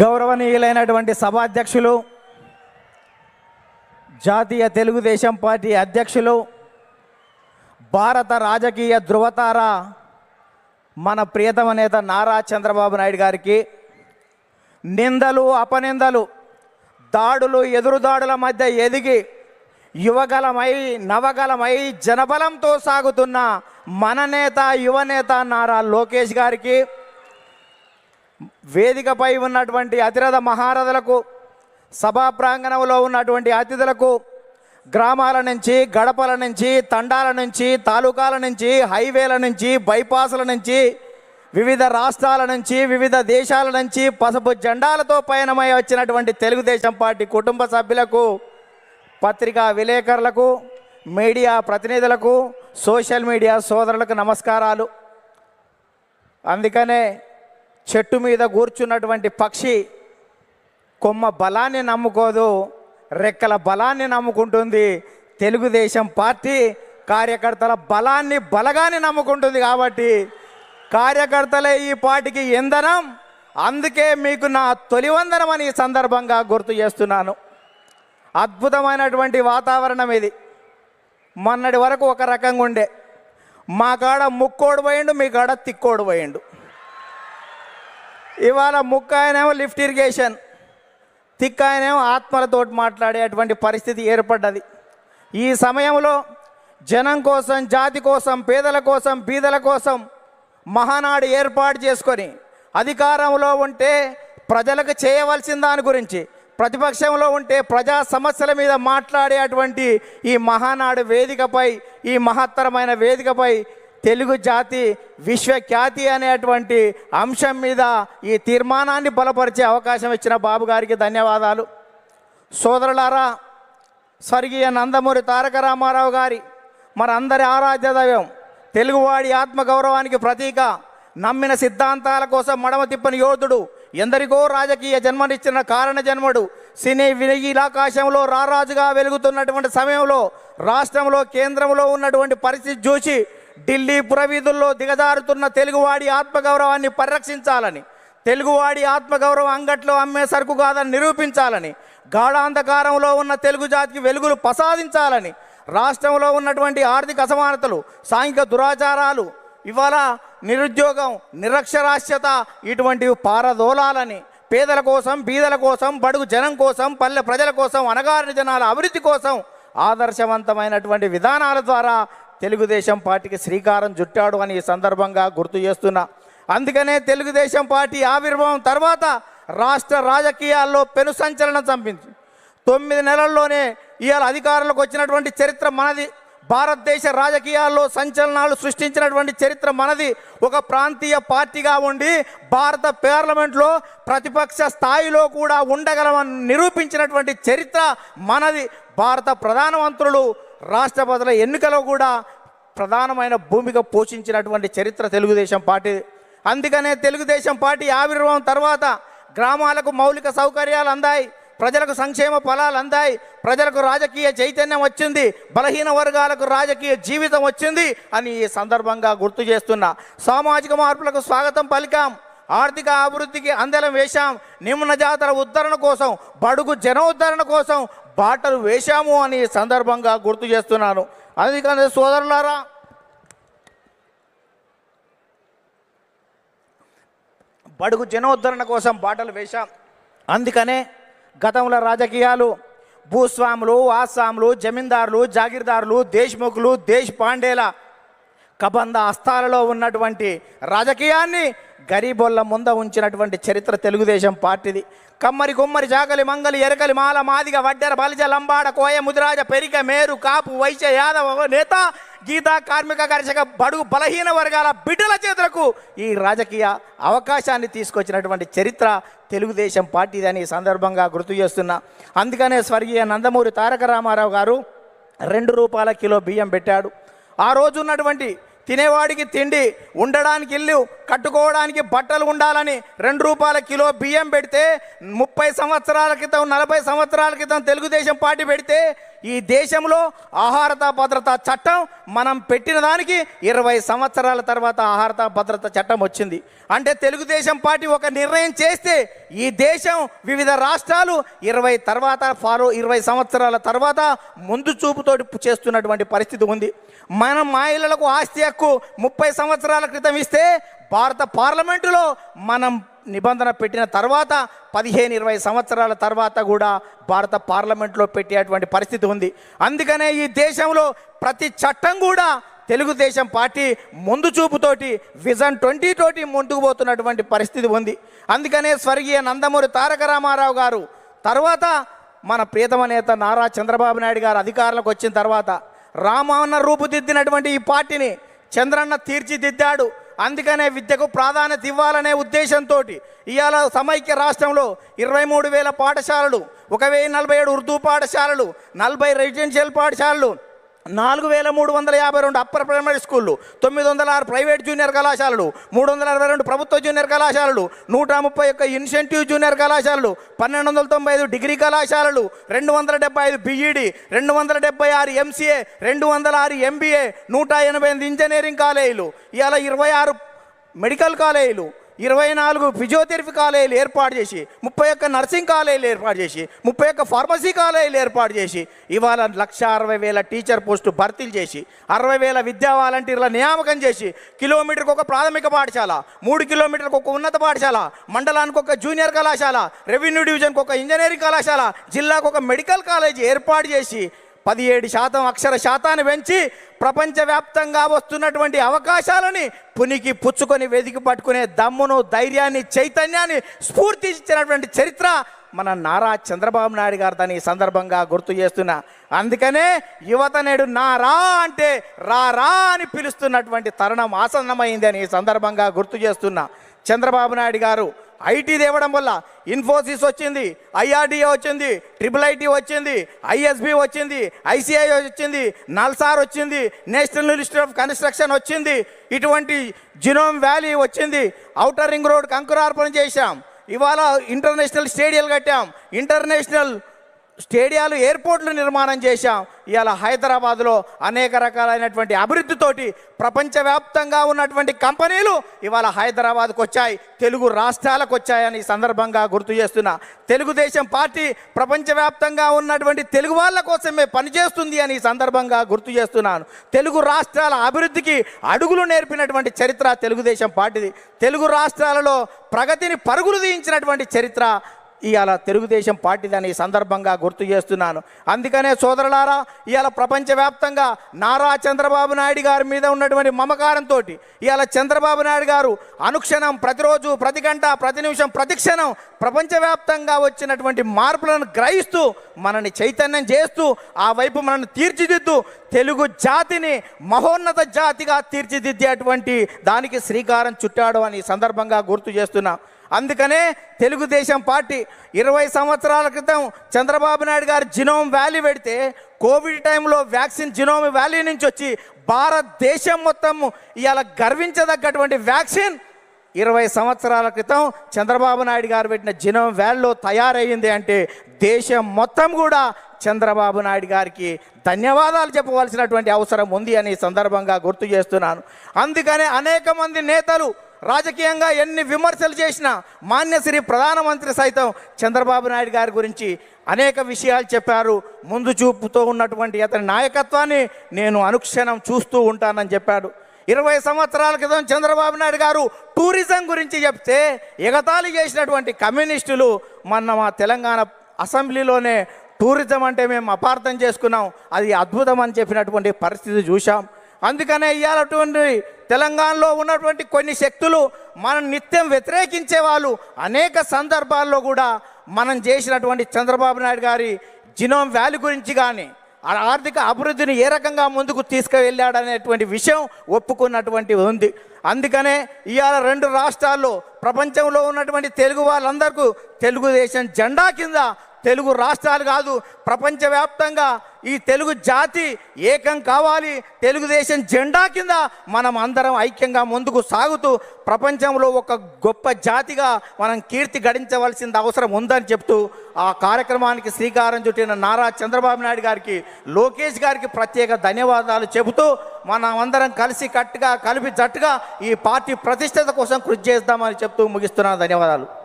గౌరవనీయులైనటువంటి సభాధ్యక్షులు జాతీయ తెలుగుదేశం పార్టీ అధ్యక్షులు భారత రాజకీయ ధృవతార మన ప్రియతమ నేత నారా చంద్రబాబు నాయుడు గారికి నిందలు అపనిందలు దాడులు ఎదురుదాడుల మధ్య ఎదిగి యువగలమై నవగలమై జనబలంతో సాగుతున్న మన నేత యువనేత నారా లోకేష్ గారికి వేదికపై ఉన్నటువంటి అతిరథ మహారథులకు సభా ప్రాంగణంలో ఉన్నటువంటి అతిథులకు గ్రామాల నుంచి గడపల నుంచి తండాల నుంచి తాలూకాల నుంచి హైవేల నుంచి బైపాసుల నుంచి వివిధ రాష్ట్రాల నుంచి వివిధ దేశాల నుంచి పసుపు జెండాలతో పయనమై వచ్చినటువంటి తెలుగుదేశం పార్టీ కుటుంబ సభ్యులకు పత్రికా విలేకరులకు మీడియా ప్రతినిధులకు సోషల్ మీడియా సోదరులకు నమస్కారాలు. అందుకనే చెట్టు మీద కూర్చున్నటువంటి పక్షి కొమ్మ బలాన్ని నమ్ముకోదు రెక్కల బలాన్ని నమ్ముకుంటుంది తెలుగుదేశం పార్టీ కార్యకర్తల బలాన్ని బలగాన్ని నమ్ముకుంటుంది కాబట్టి కార్యకర్తలే ఈ పార్టీకి ఇంధనం. అందుకే మీకు నా తొలి వందనం అని ఈ సందర్భంగా గుర్తు చేస్తున్నాను. అద్భుతమైనటువంటి వాతావరణం ఇది. మొన్నటి వరకు ఒక రకంగా ఉండే. మా కాడ ముక్కోడు పోయిండు మీ కాడ తిక్కోడు పోయిండు. ఇవాళ ముక్క ఆయనేమో లిఫ్ట్ ఇరిగేషన్ తిక్క ఆయనేమో ఆత్మలతోటి మాట్లాడేటువంటి పరిస్థితి ఏర్పడ్డది. ఈ సమయంలో జనం కోసం జాతి కోసం పేదల కోసం బీదల కోసం మహానాడు ఏర్పాటు చేసుకొని అధికారంలో ఉంటే ప్రజలకు చేయవలసిన దాని గురించి ప్రతిపక్షంలో ఉంటే ప్రజా సమస్యల మీద మాట్లాడేటువంటి ఈ మహానాడు వేదికపై ఈ మహత్తరమైన వేదికపై తెలుగు జాతి విశ్వఖ్యాతి అనేటువంటి అంశం మీద ఈ తీర్మానాన్ని బలపరిచే అవకాశం ఇచ్చిన బాబు గారికి ధన్యవాదాలు. సోదరులారా స్వర్గీయ నందమూరి తారక రామారావు గారి మనందరి ఆరాధ్య దైవం తెలుగువాడి ఆత్మగౌరవానికి ప్రతీక నమ్మిన సిద్ధాంతాల కోసం మడమ తిప్పని యోధుడు ఎందరికో రాజకీయ జన్మనిచ్చిన కారణ జన్మడు సినీ వినీలాకాశంలో రారాజుగా వెలుగుతున్నటువంటి సమయంలో రాష్ట్రంలో కేంద్రంలో ఉన్నటువంటి పరిస్థితి చూసి ఢిల్లీ పురవీధుల్లో దిగజారుతున్న తెలుగువాడి ఆత్మగౌరవాన్ని పరిరక్షించాలని తెలుగువాడి ఆత్మగౌరవం అంగట్లో అమ్మే సరుకు కాదని నిరూపించాలని గాఢాంధకారంలో ఉన్న తెలుగు జాతికి వెలుగులు ప్రసాదించాలని రాష్ట్రంలో ఉన్నటువంటి ఆర్థిక అసమానతలు సాంఘిక దురాచారాలు ఇవాళ నిరుద్యోగం నిరక్షరాస్యత ఇటువంటివి పారదోలాలని పేదల కోసం బీదల కోసం బడుగు జనం కోసం పల్లె ప్రజల కోసం అనగారిన జనాల అభివృద్ధి కోసం ఆదర్శవంతమైనటువంటి విధానాల ద్వారా తెలుగుదేశం పార్టీకి శ్రీకారం చుట్టాడు అని ఈ సందర్భంగా గుర్తు చేస్తున్నా. అందుకనే తెలుగుదేశం పార్టీ ఆవిర్భావం తర్వాత రాష్ట్ర రాజకీయాల్లో పెను సంచలనం చంపింది తొమ్మిది నెలల్లోనే ఇవాళ అధికారంలోకి వచ్చినటువంటి చరిత్ర మనది. భారతదేశ రాజకీయాల్లో సంచలనాలు సృష్టించినటువంటి చరిత్ర మనది. ఒక ప్రాంతీయ పార్టీగా ఉండి భారత పార్లమెంట్లో ప్రతిపక్ష స్థాయిలో కూడా ఉండగలమని నిరూపించినటువంటి చరిత్ర మనది. భారత ప్రధానమంత్రులు రాష్ట్రపతుల ఎన్నికలో కూడా ప్రధానమైన భూమిక పోషించినటువంటి చరిత్ర తెలుగుదేశం పార్టీ. అందుకనే తెలుగుదేశం పార్టీ ఆవిర్భావం తర్వాత గ్రామాలకు మౌలిక సౌకర్యాలు అందాయి ప్రజలకు సంక్షేమ ఫలాలు అందాయి ప్రజలకు రాజకీయ చైతన్యం వచ్చింది బలహీన వర్గాలకు రాజకీయ జీవితం వచ్చింది అని ఈ సందర్భంగా గుర్తు చేస్తున్నా. సామాజిక మార్పులకు స్వాగతం పలికాం ఆర్థిక అభివృద్ధికి అందలం వేశాం నిమ్న జాతర ఉద్ధరణ కోసం బడుగు జనోద్ధరణ కోసం పాటలు వేశాము అని సందర్భంగా గుర్తు చేస్తున్నాను. అందుకని సోదరులారా బడుగు జనోద్ధరణ కోసం పాటలు వేశాం. అందుకనే గతంలో రాజకీయాలు భూస్వాములు ఆస్వాములు జమీందారులు జాగీర్దారులు దేశ్ముఖులు దేశ్ పాండేల కబంద అస్తాలలో ఉన్నటువంటి రాజకీయాన్ని గరీబొల్ల ముంద ఉంచినటువంటి చరిత్ర తెలుగుదేశం పార్టీది. కమ్మరి కుమ్మరి జాగలి మంగలి ఎరకలి మాల మాదిగ వడ్డెర బలిజ లంబాడ కోయ ముదిరాజ పెరిక మేరు కాపు వైశ్య యాదవ నేత గీతా కార్మిక కర్షక బడుగు బలహీన వర్గాల బిడ్డల చేతులకు ఈ రాజకీయ అవకాశాన్ని తీసుకొచ్చినటువంటి చరిత్ర తెలుగుదేశం పార్టీదని సందర్భంగా గుర్తు చేస్తున్నా. అందుకనే స్వర్గీయ నందమూరి తారక రామారావు గారు రెండు రూపాయల కిలో బియ్యం పెట్టాడు. ఆ రోజు ఉన్నటువంటి తినేవాడికి తిండి ఉండడానికి ఇల్లు కట్టుకోవడానికి బట్టలు ఉండాలని రెండు రూపాయల కిలో బియ్యం పెడితే ముప్పై సంవత్సరాల క్రితం నలభై సంవత్సరాల క్రితం తెలుగుదేశం పార్టీ పెడితే ఈ దేశంలో ఆహారత భద్రత చట్టం మనం పెట్టిన దానికి ఇరవై సంవత్సరాల తర్వాత ఆహారత భద్రత చట్టం వచ్చింది. అంటే తెలుగుదేశం పార్టీ ఒక నిర్ణయం చేస్తే ఈ దేశం వివిధ రాష్ట్రాలు ఇరవై తర్వాత ఫాలో ఇరవై సంవత్సరాల తర్వాత ముందు చూపుతోటి చేస్తున్నటువంటి పరిస్థితి ఉంది. మనం మహిళలకు ఆస్తి హక్కు ముప్పై సంవత్సరాల క్రితం ఇస్తే భారత పార్లమెంటులో మనం నిబంధన పెట్టిన తర్వాత పదిహేను ఇరవై సంవత్సరాల తర్వాత కూడా భారత పార్లమెంట్లో పెట్టేటువంటి పరిస్థితి ఉంది. అందుకనే ఈ దేశంలో ప్రతి చట్టం కూడా తెలుగుదేశం పార్టీ ముందు చూపుతోటి విజన్ ట్వంటీ తోటి ముందుకు పోతున్నటువంటి పరిస్థితి ఉంది. అందుకనే స్వర్గీయ నందమూరి తారక రామారావు గారు తర్వాత మన ప్రియతమ నేత నారా చంద్రబాబు నాయుడు గారు అధికారంలోకి వచ్చిన తర్వాత రామన్న రూపుదిద్దినటువంటి ఈ పార్టీని చంద్రన్న తీర్చిదిద్దాడు. అందుకనే విద్యకు ప్రాధాన్యత ఇవ్వాలనే ఉద్దేశంతో ఇవాళ సమైక్య రాష్ట్రంలో ఇరవై మూడు వేల పాఠశాలలు ఒక వెయ్యి నలభై ఏడు ఉర్దూ పాఠశాలలు నలభై రెసిడెన్షియల్ పాఠశాలలు నాలుగు వేల మూడు వందల యాభై రెండు అప్పర్ ప్రైమరీ స్కూళ్ళు తొమ్మిది వందల ఆరు ప్రైవేట్ జూనియర్ కళాశాలలు మూడు వందల అరవై రెండు ప్రభుత్వ జూనియర్ కళాశాలలు నూట ముప్పై ఒక్క ఇన్సెంటివ్ జూనియర్ కళాశాలలు పన్నెండు వందల తొంభై ఐదు డిగ్రీ కళాశాలలు రెండు వందల డెబ్బై ఐదు బీఈడి రెండు వందల డెబ్బై ఆరు ఎంసీఏ రెండు వందల ఆరు ఎంబీఏ నూట ఎనభై ఎనిమిది ఇంజనీరింగ్ కాలేజీలు ఇవాళ ఇరవై ఆరు మెడికల్ కాలేజీలు ఇరవై నాలుగు ఫిజియోథెరపీ కాలేజీలు ఏర్పాటు చేసి ముప్పై ఒక్క నర్సింగ్ కాలేజీలు ఏర్పాటు చేసి ముప్పై ఒక్క ఫార్మసీ కాలేజీలు ఏర్పాటు చేసి ఇవాళ లక్ష అరవై వేల టీచర్ పోస్టు భర్తీలు చేసి అరవై వేల విద్యా వాలంటీర్ల నియామకం చేసి కిలోమీటర్కి ఒక ప్రాథమిక పాఠశాల మూడు కిలోమీటర్కి ఒక ఉన్నత పాఠశాల మండలానికి ఒక జూనియర్ కళాశాల రెవెన్యూ డివిజన్కి ఒక ఇంజనీరింగ్ కళాశాల జిల్లాకు ఒక మెడికల్ కాలేజీ ఏర్పాటు చేసి పదిహేడు శాతం అక్షర శాతాన్ని పెంచి ప్రపంచవ్యాప్తంగా వస్తున్నటువంటి అవకాశాలని పునికి పుచ్చుకొని వెతికి పట్టుకునే దమ్మును ధైర్యాన్ని చైతన్యాన్ని స్ఫూర్తి ఇచ్చినటువంటి చరిత్ర మన నారా చంద్రబాబు నాయుడు గారు దాన్ని ఈ సందర్భంగా గుర్తు చేస్తున్నా. అందుకనే యువత నేడు నారా అంటే రా రా అని పిలుస్తున్నటువంటి తరుణం ఆసన్నమైంది అని ఈ సందర్భంగా గుర్తు చేస్తున్నా. చంద్రబాబు నాయుడు గారు ఐటీ తేవడం వల్ల ఇన్ఫోసిస్ వచ్చింది ఐఆర్డిఏ వచ్చింది ట్రిపుల్ ఐటీ వచ్చింది ఐఎస్బి వచ్చింది ఐసిఐ వచ్చింది నల్సార్ వచ్చింది నేషనల్ ఇన్స్టిట్యూట్ ఆఫ్ కన్స్ట్రక్షన్ వచ్చింది ఇటువంటి జినోమ్ వ్యాలీ వచ్చింది ఔటర్ రింగ్ రోడ్ కంకురార్పణ చేశాం ఇవాళ ఇంటర్నేషనల్ స్టేడియాలు కట్టాం ఇంటర్నేషనల్ స్టేడియాలు ఎయిర్పోర్ట్లు నిర్మాణం చేశాం. ఇవాళ హైదరాబాద్లో అనేక రకాలైనటువంటి అభివృద్ధితోటి ప్రపంచవ్యాప్తంగా ఉన్నటువంటి కంపెనీలు ఇవాళ హైదరాబాద్కు వచ్చాయి తెలుగు రాష్ట్రాలకు వచ్చాయని సందర్భంగా గుర్తు చేస్తున్నా. తెలుగుదేశం పార్టీ ప్రపంచవ్యాప్తంగా ఉన్నటువంటి తెలుగు వాళ్ళ కోసమే పనిచేస్తుంది అని సందర్భంగా గుర్తు చేస్తున్నాను. తెలుగు రాష్ట్రాల అభివృద్ధికి అడుగులు నేర్పినటువంటి చరిత్ర తెలుగుదేశం పార్టీది. తెలుగు రాష్ట్రాలలో ప్రగతిని పరుగులు తీయించినటువంటి చరిత్ర ఇవాళ తెలుగుదేశం పార్టీదని ఈ సందర్భంగా గుర్తు చేస్తున్నాను. అందుకనే సోదరులారా ఇవాళ ప్రపంచవ్యాప్తంగా నారా చంద్రబాబు నాయుడు గారి మీద ఉన్నటువంటి మమకారంతో ఇవాళ చంద్రబాబు నాయుడు గారు అనుక్షణం ప్రతిరోజు ప్రతి గంట ప్రతి నిమిషం ప్రతిక్షణం ప్రపంచవ్యాప్తంగా వచ్చినటువంటి మార్పులను గ్రహిస్తూ మనని చైతన్యం చేస్తూ ఆ వైపు మనల్ని తీర్చిదిద్దు తెలుగు జాతిని మహోన్నత జాతిగా తీర్చిదిద్దేటువంటి దానికి శ్రీకారం చుట్టాడు అని ఈ సందర్భంగా గుర్తు చేస్తున్నా. అందుకనే తెలుగుదేశం పార్టీ ఇరవై సంవత్సరాల క్రితం చంద్రబాబు నాయుడు గారు జినోమ్ వ్యాలీ పెడితే కోవిడ్ టైంలో వ్యాక్సిన్ జినోమ్ వ్యాలీ నుంచి వచ్చి భారతదేశం మొత్తం ఇవాళ గర్వించదగ్గటువంటి వ్యాక్సిన్ ఇరవై సంవత్సరాల క్రితం చంద్రబాబు నాయుడు గారు పెట్టిన జినోమ్ వ్యాలీలో తయారయ్యింది అంటే దేశం మొత్తం కూడా చంద్రబాబు నాయుడు గారికి ధన్యవాదాలు చెప్పవలసినటువంటి అవసరం ఉంది అని సందర్భంగా గుర్తు చేస్తున్నాను. అందుకనే అనేక మంది నేతలు రాజకీయంగా ఎన్ని విమర్శలు చేసినా మాన్యశ్రీ ప్రధానమంత్రి సైతం చంద్రబాబు నాయుడు గారి గురించి అనేక విషయాలు చెప్పారు. ముందు చూపుతో ఉన్నటువంటి అతని నాయకత్వాన్ని నేను అనుక్షణం చూస్తూ ఉంటానని చెప్పాడు. ఇరవై సంవత్సరాల క్రితం చంద్రబాబు నాయుడు గారు టూరిజం గురించి చెప్తే ఎగతాళి చేసినటువంటి కమ్యూనిస్టులు మొన్న మా తెలంగాణ అసెంబ్లీలోనే టూరిజం అంటే మేము అపార్థం చేసుకున్నాం. అది అద్భుతం అని చెప్పినటువంటి పరిస్థితి చూశాం. అందుకనే ఇవాళ తెలంగాణలో ఉన్నటువంటి కొన్ని శక్తులు మనం నిత్యం వ్యతిరేకించే వాళ్ళు అనేక సందర్భాల్లో కూడా మనం చేసినటువంటి చంద్రబాబు నాయుడు గారి జినోమ్ వ్యాలీ గురించి కానీ ఆ ఆర్థిక అభివృద్ధిని ఏ రకంగా ముందుకు తీసుకువెళ్ళాడనేటువంటి విషయం ఒప్పుకున్నటువంటి ఉంది. అందుకనే ఇవాళ రెండు రాష్ట్రాల్లో ప్రపంచంలో ఉన్నటువంటి తెలుగు వాళ్ళందరికీ తెలుగుదేశం జెండా కింద తెలుగు రాష్ట్రాలు కాదు ప్రపంచవ్యాప్తంగా ఈ తెలుగు జాతి ఏకం కావాలి. తెలుగుదేశం జెండా కింద మనం అందరం ఐక్యంగా ముందుకు సాగుతూ ప్రపంచంలో ఒక గొప్ప జాతిగా మనం కీర్తి గడించవలసిన అవసరం ఉందని చెప్తూ ఆ కార్యక్రమానికి శ్రీకారం చుట్టిన నారా చంద్రబాబు నాయుడు గారికి లోకేష్ గారికి ప్రత్యేక ధన్యవాదాలు చెబుతూ మనం అందరం కలిసి కట్టుగా కలిపి జట్టుగా ఈ పార్టీ ప్రతిష్టత కోసం కృషి చేద్దామని చెప్తూ ముగిస్తున్నాను. ధన్యవాదాలు.